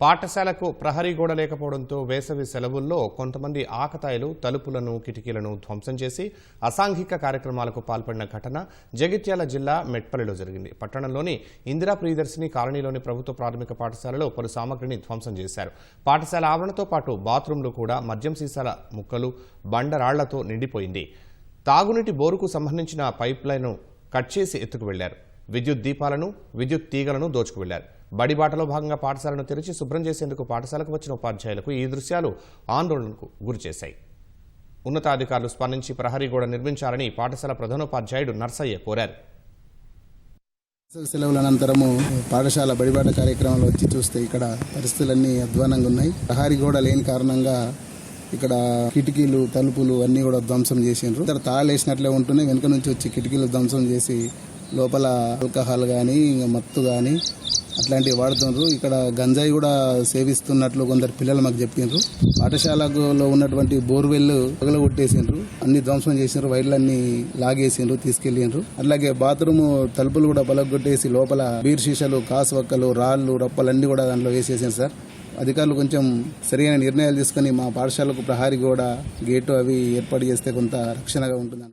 పాఠశాలకు ప్రహరీ గోడ లేకపోవడంతో వేసవి సెలవుల్లో కొంతమంది ఆకతాయిలు తలుపులను కిటికీలను ధ్వంసం చేసి అసాంఘిక కార్యక్రమాలకు పాల్పడిన ఘటన జగిత్యాల జిల్లా మెట్పల్లిలో జరిగింది. పట్టణంలోని ఇందిరా ప్రియదర్శిని కాలనీలోని ప్రభుత్వ ప్రాథమిక పాఠశాలలో పలు సామగ్రిని ధ్వంసం చేశారు. పాఠశాల ఆవరణతో పాటు బాత్రూంలు కూడా మద్యం సీసాల ముక్కలు బండరాళ్ళతో నిండిపోయింది. తాగునీటి బోరుకు సంబంధించిన పైప్ లైన్ను కట్ చేసి ఎత్తుకు వెళ్ళారు. విద్యుత్ దీపాలను విద్యుత్ తీగలను దోచుకు వెళ్ళారు. బడిబాటలో భాగంగా పాఠశాలను తెరిచి శుభ్రం చేసేందుకు పాఠశాలకు వచ్చిన ఉపాధ్యాయులకు ఈ దృశ్యాలు ఆందోళనకు గురిచేశాయి. ఉన్నతాధికారులు స్పందించి ప్రహరీ గోడ నిర్మించాలని పాఠశాల ప్రధానోపాధ్యాయుడు నర్సయ్య కోరారు. సెలవుల అనంతరము పాఠశాల బడిబాట కార్యక్రమాలు వచ్చి చూస్తే ఇక్కడ పరిస్థితులన్నీ అధ్వానంగా ఉన్నాయి. ప్రహారీ గోడ లేని కారణంగా ఇక్కడ కిటికీలు తలుపులు అన్నీ కూడా ధ్వంసం చేసిండ్రు. ఇద్దరు తాళేసినట్లే ఉంటున్నాయి. వెనుక నుంచి వచ్చి కిటికీలు ధ్వంసం చేసి లోపల ఆల్కహాల్ కానీ ఇంకా మత్తు కానీ అట్లాంటివి వాడుతుండ్రు. ఇక్కడ గంజాయి కూడా సేవిస్తున్నట్లు కొందరు పిల్లలు మాకు చెప్పిండ్రు పాఠశాలలో ఉన్నటువంటి బోర్వెల్ పగల కొట్టేసిండ్రు అన్ని ధ్వంసం చేసిండ్రు. వైర్లన్నీ లాగేసిండ్రు తీసుకెళ్ళిండ్రు అట్లాగే బాత్రూమ్ తలుపులు కూడా పలగొట్టేసి లోపల బీర్ సీసాలు కాసువక్కలు రాళ్ళు రప్పలన్నీ కూడా దాంట్లో వేసేసిండ్రు సార్. అధికారులు కొంచెం సరైన నిర్ణయాలు తీసుకుని మా పాఠశాలకు ప్రహారీ గోడ గేటు అవి ఏర్పాటు చేస్తే కొంత రక్షణగా ఉంటుంది